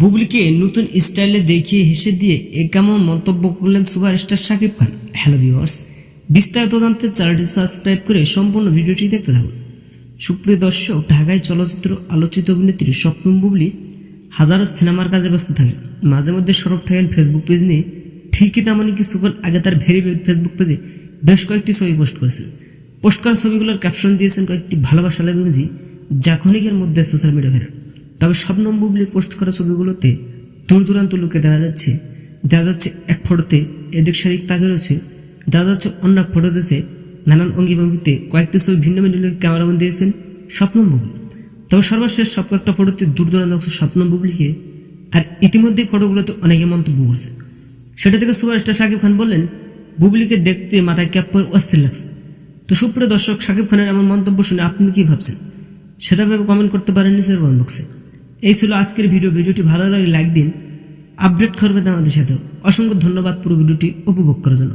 বুবলিকে নতুন স্টাইলে দেখিয়ে হেসে দিয়ে এ কেমন মন্তব্য করলেন superstar Shakib Khan. Hello viewers, বিস্তারিত জানতে চ্যানেলটি সাবস্ক্রাইব করে সম্পূর্ণ ভিডিওটি দেখতে থাকুন। সুপ্রিয় দর্শক, ঢাকায় চলচ্চিত্র আলোচিত অভিনেত্রী স্বপ্ন বুবলি হাজারো সিনেমার কাজে ব্যস্ত থাকেন। মাঝে মধ্যে সরব থাকেন ফেসবুক পেজ নিয়ে। ঠিকই তেমনই কিছুক্ষণ আগে তার ভেরি ফেসবুক পেজে বেশ কয়েকটি ছবি পোস্ট করেছেন। পোস্ট করা ছবিগুলোর ক্যাপশন দিয়েছেন কয়েকটি ভালোবাসার ইমোজি যা ক্ষণিকের মধ্যে সোশ্যাল মিডিয়া ভাইরাল। তবে স্বপ্নম বুবলি পোস্ট করা ছবিগুলোতে দূর দূরান্ত লোকে দেখা যাচ্ছে। দেখা যাচ্ছে এক ফটোতে এদিক সেদিক তাকে রয়েছে। দেখা যাচ্ছে অন্য এক ফটোতে নানান অঙ্গি ভঙ্গিতে কয়েকটি ছবি ভিন্ন ভিন্ন লোক ক্যামেরাম্যান দিয়েছেন স্বপ্নম বুবলি তবে সর্বশেষ সব কয়েকটা ফটোতে দূর দূরান্ত অংশ স্বপ্নম বুবলিকে আর ইতিমধ্যেই ফটোগুলোতে অনেকে মন্তব্য করছে। সেটা থেকে সুপারস্টার শাকিব খান বললেন বুবলিকে দেখতে মাথায় ক্যাপ পরে অস্থির লাগছে। তো সুপ্রিয় দর্শক, শাকিব খানের এমন মন্তব্য শুনে আপনি কি ভাবছেন? সেটা ভেবে কমেন্ট করতে পারেন নিচের বক্সে এই ছিল আজকের ভিডিও। ভিডিওটি ভালো লাগলে লাইক দিন, আপডেট করবেন আমাদের সাথে অসংখ্য ধন্যবাদ পুরো ভিডিওটি উপভোগ করার জন্য।